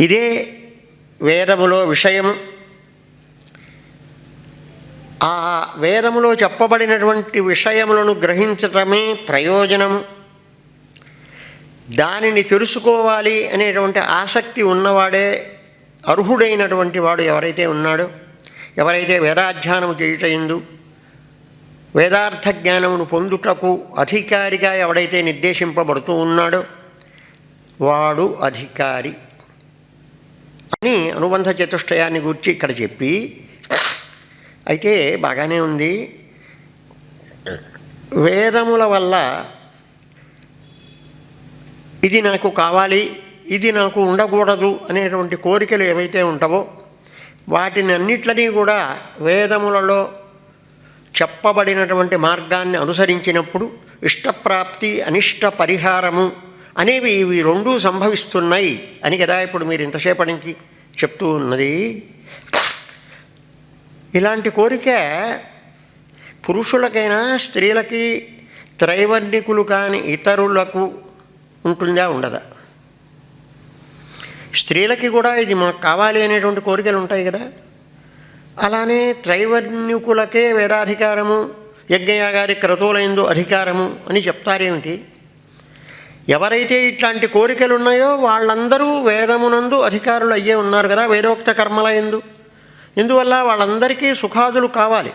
ఇదే వేదములో విషయం. ఆ వేదములో చెప్పబడినటువంటి విషయములను గ్రహించటమే ప్రయోజనము దానిని తెలుసుకోవాలి అనేటువంటి ఆసక్తి ఉన్నవాడే అర్హుడైనటువంటి వాడు ఎవరైతే ఉన్నాడో ఎవరైతే వేదాధ్యానము చేయుటయిందు వేదార్థ జ్ఞానమును పొందుటకు అధికారిగా ఎవడైతే నిర్దేశింపబడుతూ ఉన్నాడో వాడు అధికారి. అని అనుబంధ చతుష్టయాన్ని గురించి ఇక్కడ చెప్పి అయితే బాగానే ఉంది. వేదముల వల్ల ఇది నాకు కావాలి ఇది నాకు ఉండకూడదు అనేటువంటి కోరికలు ఏవైతే ఉంటావో వాటిని అన్నిట్లని కూడా వేదములలో చెప్పబడినటువంటి మార్గాన్ని అనుసరించినప్పుడు ఇష్టప్రాప్తి అనిష్ట పరిహారము అనేవి ఇవి రెండూ సంభవిస్తున్నాయి అని కదా ఇప్పుడు మీరు ఇంతసేపటి నుంచి చెప్తూ ఉన్నది. ఇలాంటి కోరిక పురుషులకైనా స్త్రీలకి త్రైవర్ణికులు కాని ఇతరులకు ఉంటుందా ఉండదా? స్త్రీలకి కూడా ఇది మాకు కావాలి అనేటువంటి కోరికలు ఉంటాయి కదా. అలానే త్రైవర్ణికులకే వేదాధికారము యజ్ఞయాగారి క్రతువులైందో అధికారము అని చెప్తారేమిటి? ఎవరైతే ఇట్లాంటి కోరికలు ఉన్నాయో వాళ్ళందరూ వేదమునందు అధికారులు అయ్యే ఉన్నారు కదా వేదోక్త కర్మల ఎందు. ఇందువల్ల వాళ్ళందరికీ సుఖాదులు కావాలి.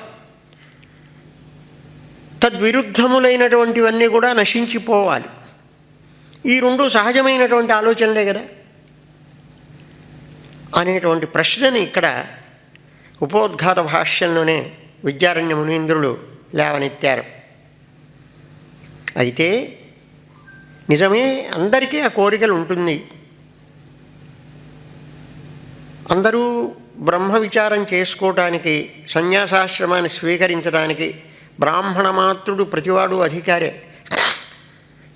తద్విరుద్ధములైనటువంటివన్నీ కూడా నశించిపోవాలి. ఈ రెండు సహజమైనటువంటి ఆలోచనలే కదా. అనేటువంటి ప్రశ్నని ఇక్కడ ఉపోద్ఘాత భాష్యంలోనే విద్యారణ్య మునీంద్రులు లేవనెత్తారు. అయితే నిజమే అందరికీ ఆ కోరికలు ఉంటుంది. అందరూ బ్రహ్మ విచారం చేసుకోవటానికి సన్యాసాశ్రమాన్ని స్వీకరించడానికి బ్రాహ్మణ మాతృడు ప్రతివాడు అధికారే.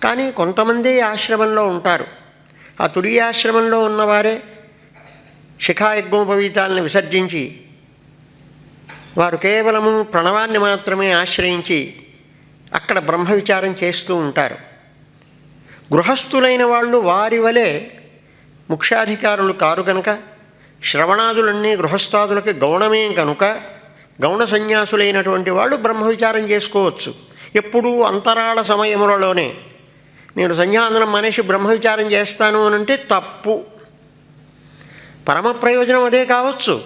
కానీ కొంతమంది ఆశ్రమంలో ఉంటారు. ఆ తురియాశ్రమంలో ఉన్నవారే శిఖాయజ్ఞోపవీతాలను విసర్జించి వారు కేవలము ప్రణవాన్ని మాత్రమే ఆశ్రయించి అక్కడ బ్రహ్మ విచారం చేస్తూ ఉంటారు. గృహస్థులైన వాళ్ళు వారి వలె ముఖ్యాధికారులు కారు కనుక శ్రవణాదులన్నీ గృహస్థాదులకి గౌణమే కనుక గౌణ సన్యాసులైనటువంటి వాళ్ళు బ్రహ్మ విచారం చేసుకోవచ్చు. ఎప్పుడూ అంతరాళ సమయములలోనే నేను సంధ్యావందనం మనిషి బ్రహ్మ విచారం చేస్తాను అనంటే తప్పు. పరమ ప్రయోజనం అదే కావచ్చు.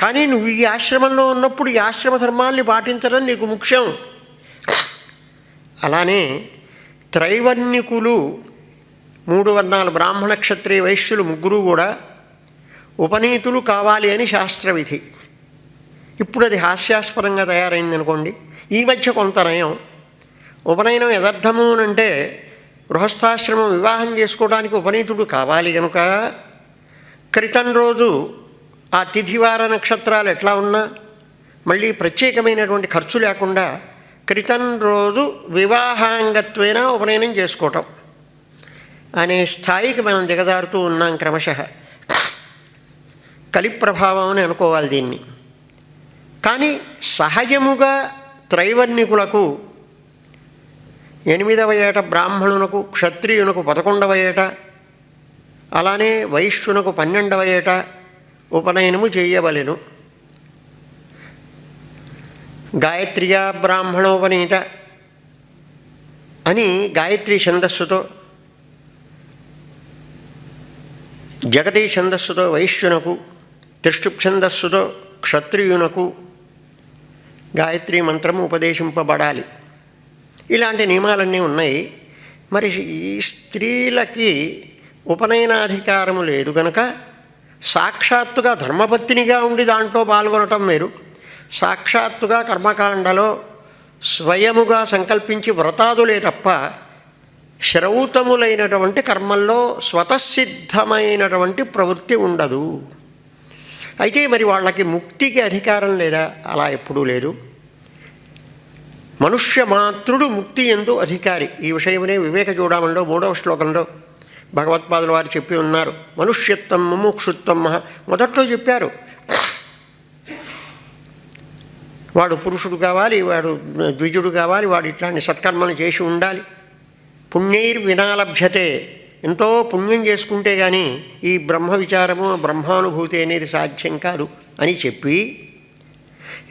కానీ నువ్వు ఈ ఆశ్రమంలో ఉన్నప్పుడు ఈ ఆశ్రమ ధర్మాల్ని పాటించడం నీకు ముఖ్యం. అలానే త్రైవర్ణికులు మూడు వర్ణాలు బ్రాహ్మణ క్షత్రియ వైశ్యులు ముగ్గురు కూడా ఉపనీతులు కావాలి అని శాస్త్రవిధి. ఇప్పుడు అది హాస్యాస్పదంగా తయారైంది అనుకోండి. ఈ మధ్య కొంత నయం. ఉపనయనం యథర్థము అంటే గృహస్థాశ్రమం వివాహం చేసుకోవడానికి ఉపనీతుడు కావాలి కనుక క్రితం రోజు ఆ తిథివార నక్షత్రాలు ఎట్లా ఉన్నా మళ్ళీ ప్రత్యేకమైనటువంటి ఖర్చు లేకుండా క్రితం రోజు వివాహాంగత్వైన ఉపనయనం చేసుకోవటం. అనే స్థాయికి మనం దిగజారుతూ ఉన్నాం క్రమశ. కలి ప్రభావం అని అనుకోవాలి దీన్ని. కానీ సహజముగా త్రైవర్ణికులకు ఎనిమిదవ ఏట బ్రాహ్మణునకు క్షత్రియునకు పదకొండవ ఏట అలానే వైశ్యునకు పన్నెండవ ఏట ఉపనయనము చేయవలెను. గాయత్రియా బ్రాహ్మణోపనీత అని గాయత్రి ఛందస్సుతో జగతి ఛందస్సుతో వైశ్యునకు త్రిష్టుప్ ఛందస్సుతో క్షత్రియునకు గాయత్రి మంత్రము ఉపదేశింపబడాలి. ఇలాంటి నియమాలన్నీ ఉన్నాయి. మరి ఈ స్త్రీలకి ఉపనయనాధికారము లేదు కనుక సాక్షాత్తుగా ధర్మపత్నిగా ఉండి దాంట్లో పాల్గొనటం వేరు. సాక్షాత్తుగా కర్మకాండలో స్వయముగా సంకల్పించి వ్రతాదులే తప్ప శ్రౌతములైనటువంటి కర్మల్లో స్వతసిద్ధమైనటువంటి ప్రవృత్తి ఉండదు. అయితే మరి వాళ్ళకి ముక్తికి అధికారం లేదా? అలా ఎప్పుడూ లేదు. మనుష్య మాతృడు ముక్తి ఎందు అధికారి. ఈ విషయమనే వివేక చూడమంలో మూడవ శ్లోకంలో భగవత్పాదుల వారు చెప్పి ఉన్నారు. మనుష్యత్వం ముముక్షుత్వం మొదట్లో చెప్పారు వాడు పురుషుడు కావాలి వాడు ద్విజుడు కావాలి వాడు ఇట్లాంటి సత్కర్మలు చేసి ఉండాలి. పుణ్యైర్ వినాలభ్యతే ఎంతో పుణ్యం చేసుకుంటే కానీ ఈ బ్రహ్మ విచారము బ్రహ్మానుభూతి అనేది సాధ్యం కాదు అని చెప్పి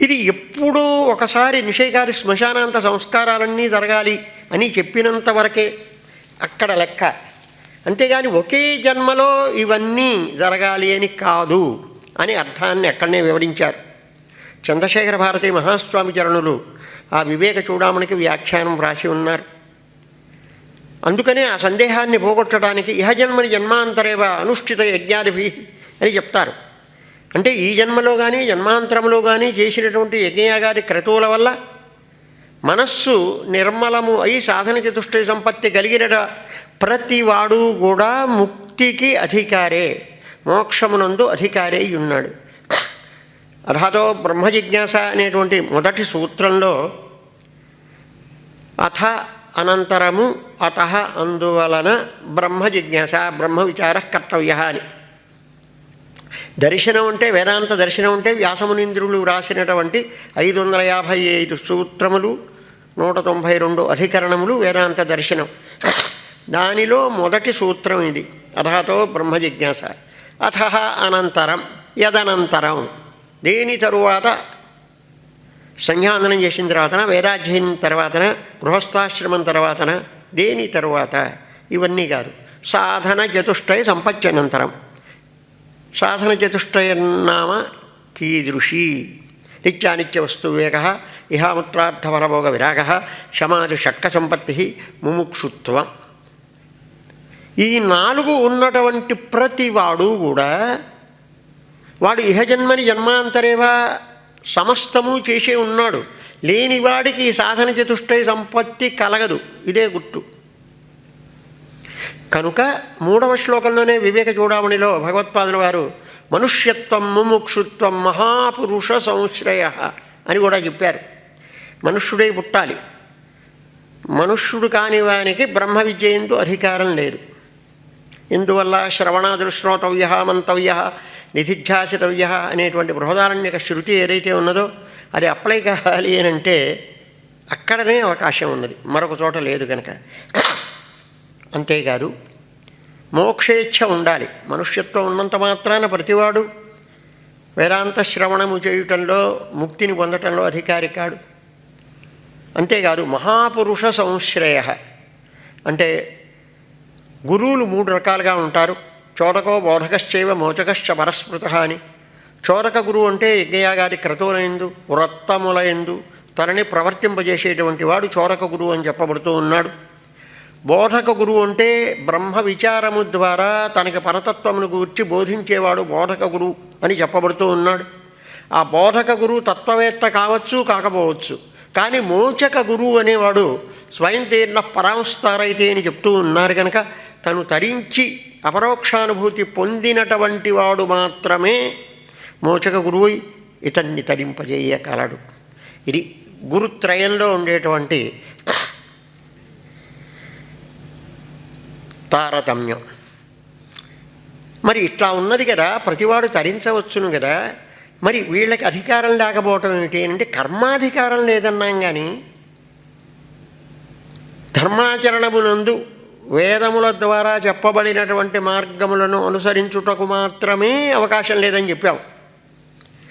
ఇది ఎప్పుడూ ఒకసారి నిషేకాది శ్మశానాంత సంస్కారాలన్నీ జరగాలి అని చెప్పినంత వరకే అక్కడ లెక్క. అంతేగాని ఒకే జన్మలో ఇవన్నీ జరగాలి అని కాదు అని అర్థాన్ని అక్కడనే వివరించారు. చంద్రశేఖర భారతి మహాస్వామి చరణులు ఆ వివేక చూడామణికి వ్యాఖ్యానం వ్రాసి ఉన్నారు. అందుకనే ఆ సందేహాన్ని పోగొట్టడానికి ఇహజన్మని జన్మాంతరేవ అనుష్ఠిత యజ్ఞాదిభి అని చెప్తారు. అంటే ఈ జన్మలో కానీ జన్మాంతరంలో కానీ చేసినటువంటి యజ్ఞయాగాది క్రతువుల వల్ల మనస్సు నిర్మలము అయి సాధన చతుష్టయ సంపత్తి కలిగిన ప్రతివాడు కూడా ముక్తికి అధికారే మోక్షమునందు అధికారే అయి ఉన్నాడు. అర్హతో బ్రహ్మ జిజ్ఞాస అనేటువంటి మొదటి సూత్రంలో అథ అనంతరము అత అందువలన బ్రహ్మ జిజ్ఞాస బ్రహ్మ విచార కర్తవ్య అని. దర్శనం అంటే వేదాంత దర్శనం అంటే వ్యాసమునింద్రులు వ్రాసినటువంటి ఐదు వందల యాభై ఐదు సూత్రములు నూట తొంభై రెండు అధికరణములు వేదాంత దర్శనం. దానిలో మొదటి సూత్రం ఇది. అథతో బ్రహ్మ జిజ్ఞాస అథ అనంతరం యదనంతరం. దేని తరువాత? సంధ్యావందనం చేసిన తర్వాతన వేదాధ్యయనం తర్వాతన గృహస్థాశ్రమం తర్వాతన దేని తరువాత? ఇవన్నీ కాదు. సాధన చతుష్టయ సంపత్యనంతరం సాధన చతుష్టయ నామ కీదృషి నిత్యానిత్య వస్తు ఇహాముత్రార్థపరభోగ విరాగ సమాజ షట్క సంపత్తి ముముక్షుత్వం. ఈ నాలుగు ఉన్నటువంటి ప్రతివాడు కూడా వాడు ఇహజన్మని జన్మాంతరేవా సమస్తము చేసే ఉన్నాడు. లేనివాడికి ఈ సాధన చతుష్టయ సంపత్తి కలగదు. ఇదే గుట్టు కనుక మూడవ శ్లోకంలోనే వివేక చూడామణిలో భగవత్పాదుల వారు మనుష్యత్వం ముముక్షుత్వం మహాపురుష సంశ్రయ అని కూడా చెప్పారు. మనుష్యుడై పుట్టాలి. మనుష్యుడు కాని వానికి బ్రహ్మ విద్య ఎందు అధికారం లేదు. ఇందువల్ల శ్రవణాదులు శ్రోతవ్య మంతవ్య నిధిధ్యాసితవ్య అనేటువంటి బృహదారణ్యక శృతి ఏదైతే ఉన్నదో అది అప్లై కావాలి అని అంటే అక్కడనే అవకాశం ఉన్నది. మరొక చోట లేదు కనుక అంతేకాదు మోక్షేచ్ఛ ఉండాలి. మనుష్యత్వం ఉన్నంత మాత్రాన ప్రతివాడు వేదాంత శ్రవణము చేయుటంలో ముక్తిని పొందటంలో అధికారి కాడు. అంతేకాదు మహాపురుష సంశ్రయ. అంటే గురువులు మూడు రకాలుగా ఉంటారు. చోదకో బోధకశ్చైవ మోచకశ్చ పరస్మృత అని చోదక గురువు అంటే యజ్ఞయాగాది క్రతువుల ఎందు తనని ప్రవర్తింపజేసేటువంటి వాడు చోరక గురువు అని చెప్పబడుతూ ఉన్నాడు. బోధక గురువు అంటే బ్రహ్మ విచారము ద్వారా తనకి పరతత్వమును గూర్చి బోధించేవాడు బోధక గురువు అని చెప్పబడుతూ ఉన్నాడు. ఆ బోధక గురువు తత్వవేత్త కావచ్చు కాకపోవచ్చు. కానీ మోచక గురువు అనేవాడు స్వయం తీర్ణ పరాంస్తారైతే అని చెప్తూ ఉన్నారు కనుక తను తరించి అపరోక్షానుభూతి పొందినటువంటి వాడు మాత్రమే మోచక గురువు ఇతన్ని తరింపజేయగలడు ఇది గురుత్రయంలో ఉండేటువంటి తారతమ్యం. మరి ఇట్లా ఉన్నది కదా ప్రతివాడు తరించవచ్చును కదా మరి వీళ్ళకి అధికారం లేకపోవటం ఏమిటి అంటే కర్మాధికారం లేదన్నాం కానీ ధర్మాచరణమునందు వేదముల ద్వారా చెప్పబడినటువంటి మార్గములను అనుసరించుటకు మాత్రమే అవకాశం లేదని చెప్పాం.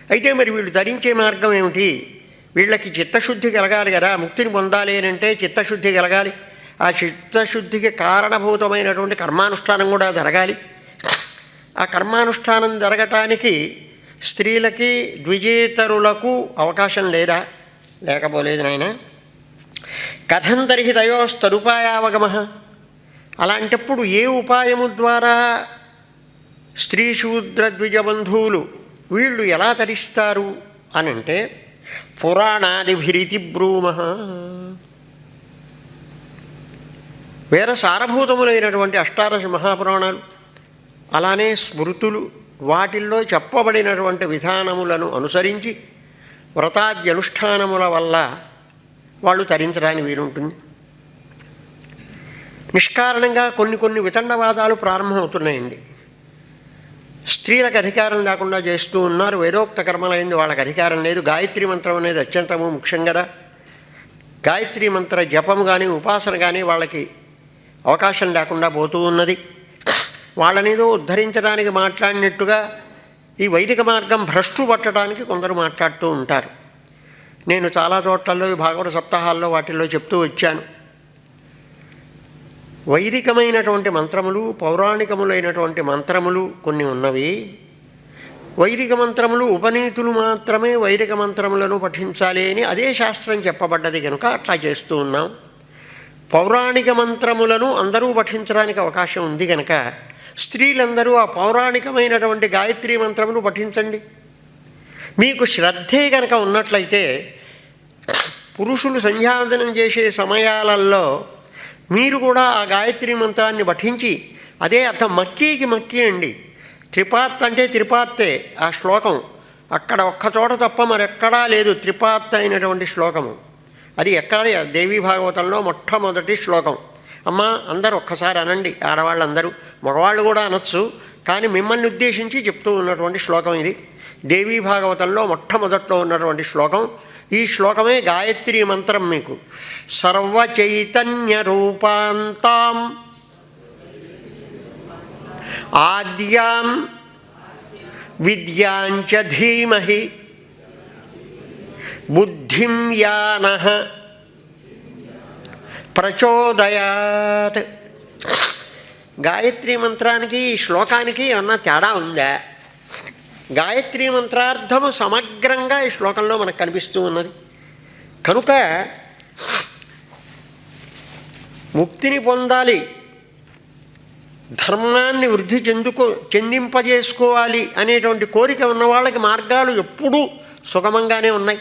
అయితే మరి వీళ్ళు ధరించే మార్గం ఏమిటి? వీళ్ళకి చిత్తశుద్ధి కలగాలి కదా ముక్తిని పొందాలి అని అంటే చిత్తశుద్ధి కలగాలి. ఆ చిత్తశుద్ధికి కారణభూతమైనటువంటి కర్మానుష్ఠానం కూడా జరగాలి. ఆ కర్మానుష్ఠానం జరగటానికి స్త్రీలకి ద్విజేతరులకు అవకాశం లేదా? లేకపోలేదు నాయన. కథం తరిహి తయోస్తరుపాయావగమ. అలాంటప్పుడు ఏ ఉపాయము ద్వారా స్త్రీ శూద్ర ద్విజ బంధువులు వీళ్ళు ఎలా తరిస్తారు అనంటే పురాణాదిభిరితి బ్రూమ. వేర సారభూతములైనటువంటి అష్టాదశ మహాపురాణాలు అలానే స్మృతులు వాటిల్లో చెప్పబడినటువంటి విధానములను అనుసరించి వ్రతాద్యనుష్ఠానముల వల్ల వాళ్ళు తరించడానికి వీలుంటుంది. నిష్కారణంగా కొన్ని కొన్ని వితండవాదాలు ప్రారంభమవుతున్నాయండి. స్త్రీలకు అధికారం లేకుండా చేస్తూ ఉన్నారు. వేదోక్త కర్మలైంది. వాళ్ళకి అధికారం లేదు. గాయత్రి మంత్రం అనేది అత్యంతము ముఖ్యం కదా. గాయత్రి మంత్ర జపం కానీ ఉపాసన కానీ వాళ్ళకి అవకాశం లేకుండా పోతూ ఉన్నది. వాళ్ళనేదో ఉద్ధరించడానికి మాట్లాడినట్టుగా ఈ వైదిక మార్గం భ్రష్టు పట్టడానికి కొందరు మాట్లాడుతూ ఉంటారు. నేను చాలా చోట్లలో ఈ భాగవత సప్తాహాల్లో వాటిల్లో చెప్తూ వచ్చాను. వైదికమైనటువంటి మంత్రములు పౌరాణికములైనటువంటి మంత్రములు కొన్ని ఉన్నవి. వైదిక మంత్రములు ఉపనీతులు మాత్రమే వైదిక మంత్రములను పఠించాలి అని అదే శాస్త్రం చెప్పబడ్డది కనుక అట్లా చేస్తూ ఉన్నాం. పౌరాణిక మంత్రములను అందరూ పఠించడానికి అవకాశం ఉంది కనుక స్త్రీలందరూ ఆ పౌరాణికమైనటువంటి గాయత్రి మంత్రమును పఠించండి. మీకు శ్రద్ధే కనుక ఉన్నట్లయితే పురుషులు సంధ్యావందనం చేసే సమయాలలో మీరు కూడా ఆ గాయత్రి మంత్రాన్ని పఠించి అదే అర్థం మక్కీకి మక్కీ అండి. త్రిపాత్ అంటే త్రిపాత్తే ఆ శ్లోకం. అక్కడ ఒక్క చోట తప్ప మరెక్కడా లేదు త్రిపాత్ అయినటువంటి శ్లోకము. అది ఎక్కడ దేవీ భాగవతంలో మొట్టమొదటి శ్లోకం. అమ్మ అందరూ ఒక్కసారి అనండి ఆడవాళ్ళందరూ. మగవాళ్ళు కూడా అనొచ్చు కానీ మిమ్మల్ని ఉద్దేశించి చెప్తూ ఉన్నటువంటి శ్లోకం ఇది. దేవీ భాగవతంలో మొట్టమొదట్లో ఉన్నటువంటి శ్లోకం ఈ శ్లోకమే గాయత్రి మంత్రం మీకు. సర్వ చైతన్య రూపాంతాం ఆద్యాం విద్యాంచ ధీమహి బుద్ధిం యాన ప్రచోదయాత్. గాయత్రి మంత్రానికి ఈ శ్లోకానికి ఏమన్నా తేడా ఉందా? గాయత్రి మంత్రార్థము సమగ్రంగా ఈ శ్లోకంలో మనకు కనిపిస్తూ ఉన్నది. కనుక ముక్తిని పొందాలి ధర్మాన్ని వృద్ధి చెందుకో చెందింపజేసుకోవాలి అనేటువంటి కోరిక ఉన్న వాళ్ళకి మార్గాలు ఎప్పుడూ సుగమంగానే ఉన్నాయి.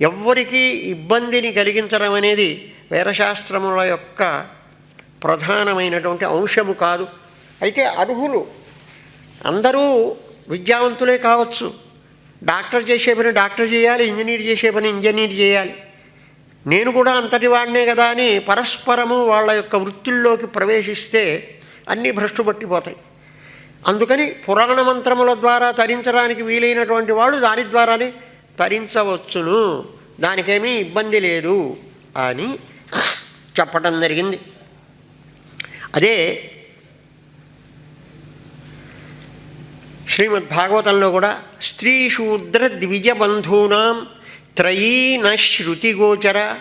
ఎవ్వరికీ ఇబ్బందిని కలిగించడం అనేది వేదశాస్త్రముల యొక్క ప్రధానమైనటువంటి అంశము కాదు. అయితే అర్హులు అందరూ విద్యావంతులే కావచ్చు. డాక్టర్ చేసే పని డాక్టర్ చేయాలి ఇంజనీర్ చేసే పని ఇంజనీర్ చేయాలి. నేను కూడా అంతటి వాడినే కదా అని పరస్పరము వాళ్ళ యొక్క వృత్తుల్లోకి ప్రవేశిస్తే అన్నీ భ్రష్టు పట్టిపోతాయి. అందుకని పురాణ మంత్రముల ద్వారా తరించడానికి వీలైనటువంటి వాళ్ళు దాని ద్వారానే తరించవచ్చును. దానికేమీ ఇబ్బంది లేదు అని చెప్పటం జరిగింది. అదే శ్రీమద్ భాగవతంలో కూడా స్త్రీ శూద్ర ద్విజబంధూనాం త్రయీన శృతిగోచర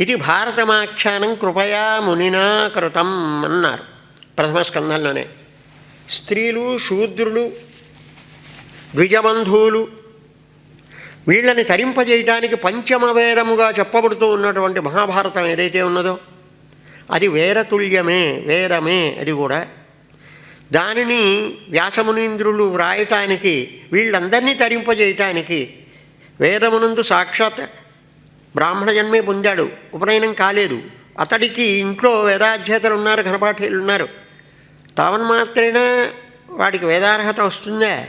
ఇది భారతమాఖ్యానం కృపయా మునినా కృతం అన్నారు. ప్రథమ స్కంధంలోనే స్త్రీలు శూద్రులు ద్విజబంధువులు వీళ్ళని తరింపజేయడానికి పంచమ వేదముగా చెప్పబడుతూ ఉన్నటువంటి మహాభారతం ఏదైతే ఉన్నదో అది వేరతుల్యమే వేదమే అది కూడా. దానిని వ్యాసమునీంద్రులు వ్రాయటానికి వీళ్ళందరినీ తరింపజేయటానికి వేదమునందు సాక్షాత్ బ్రాహ్మణ జన్మే పొందాడు. ఉపనయనం కాలేదు. అతడికి ఇంట్లో వేదాధ్యేతలు ఉన్నారు ఘనపాఠీలు ఉన్నారు. తావన్మాత్రేణ వాడికి వేదార్హత వస్తుందా?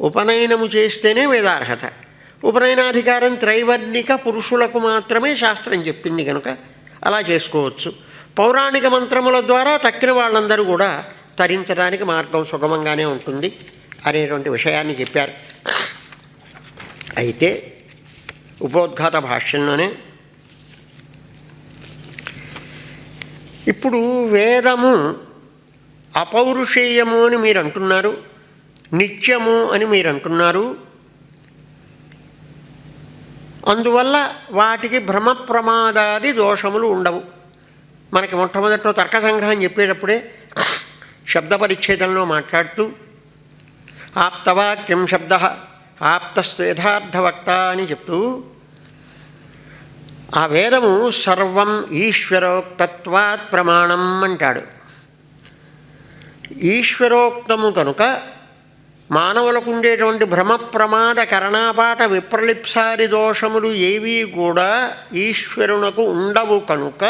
ఉపనయనము చేస్తేనే వేదార్హత. ఉపనయనాధికారం త్రైవర్ణిక పురుషులకు మాత్రమే శాస్త్రం చెప్పింది కనుక అలా చేసుకోవచ్చు. పౌరాణిక మంత్రముల ద్వారా తక్కిన వాళ్ళందరూ కూడా తరించడానికి మార్గం సుగమంగానే ఉంటుంది అనేటువంటి విషయాన్ని చెప్పారు. అయితే ఉపోద్ఘాత భాష్యంలోనే ఇప్పుడు వేదము అపౌరుషేయము అని మీరు అంటున్నారు నిత్యము అని మీరు అంటున్నారు అందువల్ల వాటికి భ్రమ ప్రమాదాది దోషములు ఉండవు. మనకి మొట్టమొదట్లో తర్క సంగ్రహం చెప్పేటప్పుడే శబ్ద పరిచ్ఛేదంలో మాట్లాడుతూ ఆప్తవాక్యం శబ్ద ఆప్తస్తు యథార్థవక్త అని చెప్తూ ఆ వేదము సర్వం ఈశ్వరోక్తత్వాత్ ప్రమాణం అంటాడు. ఈశ్వరోక్తము కనుక మానవులకు ఉండేటువంటి భ్రమ ప్రమాద కరణాపాట విప్రలిప్సారి దోషములు ఏవీ కూడా ఈశ్వరునకు ఉండవు కనుక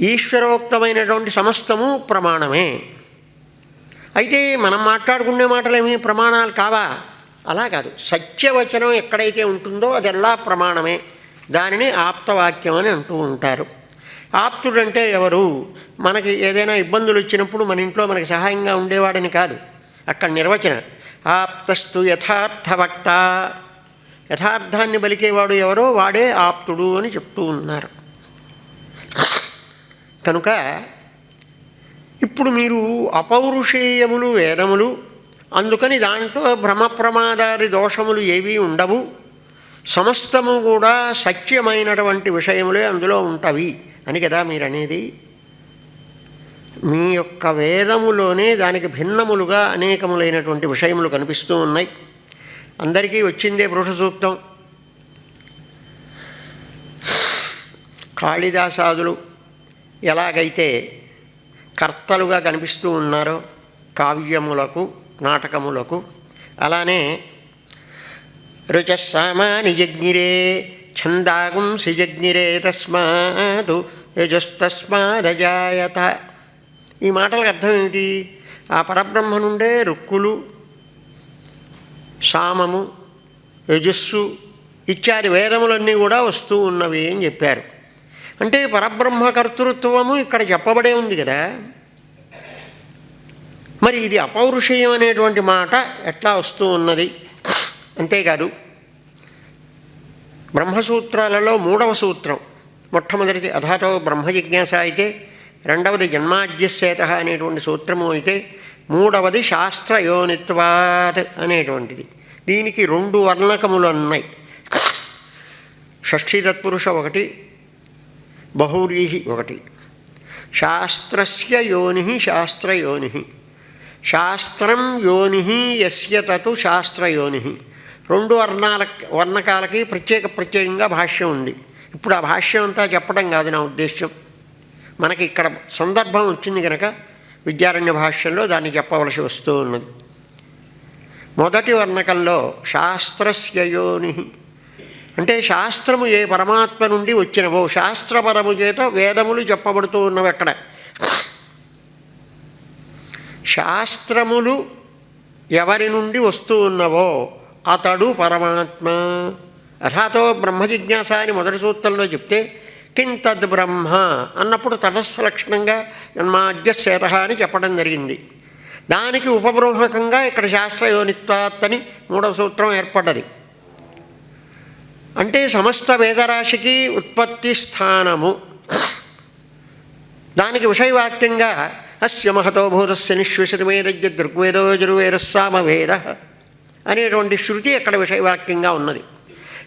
ఈశ్వరోక్తమైనటువంటి సమస్తము ప్రమాణమే. అయితే మనం మాట్లాడుకునే మాటలేమి ప్రమాణాలు కావా? అలా కాదు. సత్యవచనం ఎక్కడైతే ఉంటుందో అదెల్లా ప్రమాణమే. దానిని ఆప్తవాక్యం అని అంటూ ఉంటారు. ఆప్తుడంటే ఎవరు? మనకి ఏదైనా ఇబ్బందులు వచ్చినప్పుడు మన ఇంట్లో మనకి సహాయంగా ఉండేవాడని కాదు. అక్కడ నిర్వచన ఆప్తస్తు యథార్థవక్త. యథార్థాన్ని బలికేవాడు ఎవరో వాడే ఆప్తుడు అని చెప్తూ ఉన్నారు. కనుక ఇప్పుడు మీరు అపౌరుషేయములు వేదములు అందుకని దాంట్లో భ్రమ ప్రమాదాది దోషములు ఏవీ ఉండవు. సమస్తము కూడా సత్యమైనటువంటి విషయములే అందులో ఉంటవి అని కదా మీరు అనేది మీ యొక్క వేదములోనే దానికి భిన్నములుగా అనేకములైనటువంటి విషయములు కనిపిస్తూ ఉన్నాయి. అందరికీ వచ్చిందే పురుష సూక్తం కాళిదాసాదులు ఎలాగైతే కర్తలుగా కనిపిస్తూ ఉన్నారో కావ్యములకు నాటకములకు అలానే రుచస్సామాని జజ్ఞిరే ఛందాగుంసి జజ్ఞిరే తస్మాదు యజస్తస్మాదజాయత ఈ మాటలకు అర్థం ఏమిటి? ఆ పరబ్రహ్మ నుండే రుక్కులు సామము యజస్సు ఇత్యాది వేదములన్నీ కూడా వస్తూ ఉన్నవి అని చెప్పారు. అంటే పరబ్రహ్మ కర్తృత్వము ఇక్కడ చెప్పబడే ఉంది కదా. మరి ఇది అపౌరుషేయం అనేటువంటి మాట ఎట్లా వస్తూ ఉన్నది? అంతేకాదు బ్రహ్మసూత్రాలలో మూడవ సూత్రం మొట్టమొదటిది అధాతో బ్రహ్మజిజ్ఞాస అయితే రెండవది జన్మాద్యసేత అనేటువంటి సూత్రము అయితే మూడవది శాస్త్రయోనిత్వాత్ అనేటువంటిది. దీనికి రెండు వర్ణకములు ఉన్నాయి. షష్ఠీ తత్పురుష ఒకటి బహుళీ ఒకటి. శాస్త్రస్య యోని శాస్త్రయోని శాస్త్రం యోని ఎస్య తతు శాస్త్రయోని రెండు వర్ణాల వర్ణకాలకి ప్రత్యేక ప్రత్యేకంగా భాష్యం ఉంది. ఇప్పుడు ఆ భాష్యం అంతా చెప్పడం కాదు నా ఉద్దేశం మనకి ఇక్కడ సందర్భం వచ్చింది కనుక విద్యారణ్య భాష్యంలో దాన్ని చెప్పవలసి వస్తూ ఉన్నది. మొదటి వర్ణకంలో శాస్త్రస్య యోని అంటే శాస్త్రము ఏ పరమాత్మ నుండి వచ్చినవో శాస్త్రపరము చేత వేదములు చెప్పబడుతూ ఉన్నవి అక్కడ. శాస్త్రములు ఎవరి నుండి వస్తూ ఉన్నవో అతడు పరమాత్మ. అథాతో బ్రహ్మ జిజ్ఞాస అని మొదటి సూత్రంలో చెప్తే కింతద్ బ్రహ్మ అన్నప్పుడు తటస్థ లక్షణంగా జన్మాద్యశేత అని చెప్పడం జరిగింది. దానికి ఉపబ్రహ్మకంగా ఇక్కడ శాస్త్రయోనిత్వాత్ అని మూడవ సూత్రం ఏర్పడ్డది. అంటే సమస్త వేదరాశికి ఉత్పత్తి స్థానము. దానికి విషయవాక్యంగా అస్య మహతో భూతస్య దృగ్వేదో దృగ్వేదో జుర్వేదస్సామవేద అనేటువంటి శృతి అక్కడ విషయవాక్యంగా ఉన్నది.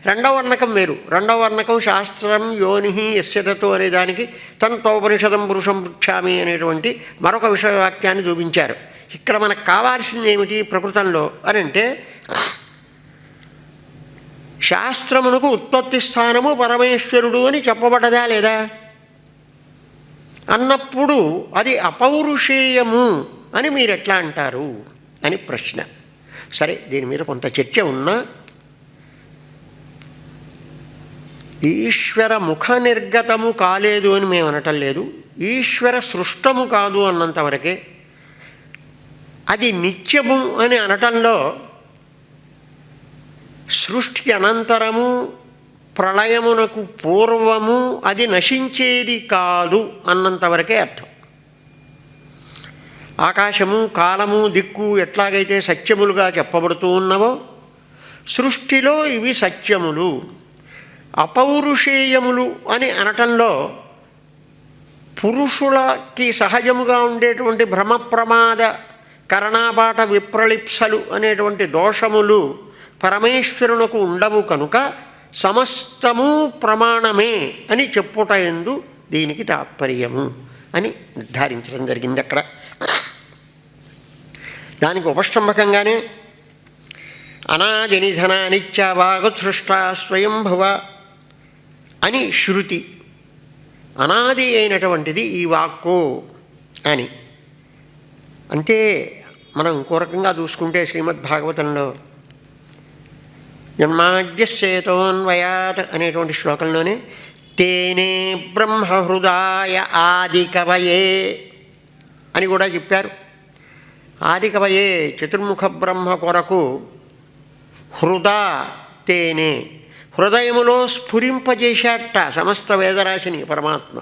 రెండవ వర్ణకం వేరు. రెండవ వర్ణకం శాస్త్రం యోని యస్యతతో అనే దానికి తంతోపనిషదం పురుషం పృచ్ఛామి అనేటువంటి మరొక విషయవాక్యాన్ని చూపించారు. ఇక్కడ మనకు కావాల్సింది ఏమిటి ప్రకృతంలో అని అంటే శాస్త్రమునకు ఉత్పత్తి స్థానము పరమేశ్వరుడు అని చెప్పబడదా లేదా? అన్నప్పుడు అది అపౌరుషేయము అని మీరు ఎట్లా అంటారు? అని ప్రశ్న. సరే దీని మీద కొంత చర్చ ఉన్నా. ఈశ్వర ముఖ నిర్గతము కాలేదు అని మేము అనటం లేదు. ఈశ్వర సృష్టము కాదు అన్నంతవరకే అది నిత్యము అని అనటంలో సృష్టి అనంతరము ప్రళయమునకు పూర్వము అది నశించేది కాదు అన్నంతవరకే అర్థం. ఆకాశము కాలము దిక్కు ఎట్లాగైతే సత్యములుగా చెప్పబడుతూ ఉన్నవో సృష్టిలో ఇవి సత్యములు అపౌరుషేయములు అని అనటంలో పురుషులకి సహజముగా ఉండేటువంటి భ్రమ ప్రమాద కరణాపాట విప్రలిప్సలు అనేటువంటి దోషములు పరమేశ్వరునకు ఉండవు కనుక సమస్తము ప్రమాణమే అని చెప్పుట ఎందు దీనికి తాత్పర్యము అని నిర్ధారించడం జరిగింది అక్కడ. దానికి ఉపష్టంభకంగానే అనాజనిధనానిత్య వాగసృష్ట స్వయంభవ అని శృతి అనాది అయినటువంటిది ఈ వాక్కు అని. అంతే మనం ఇంకో రకంగా చూసుకుంటే శ్రీమద్ భాగవతంలో అనేటువంటి శ్లోకంలోనే తేనే బ్రహ్మహృదాయ ఆది కవయే అని కూడా చెప్పారు. ఆది కవయే చతుర్ముఖ బ్రహ్మ కొరకు హృదా తేనే. హృదయములో స్ఫురింపజేశాట సమస్త వేదరాశిని పరమాత్మ.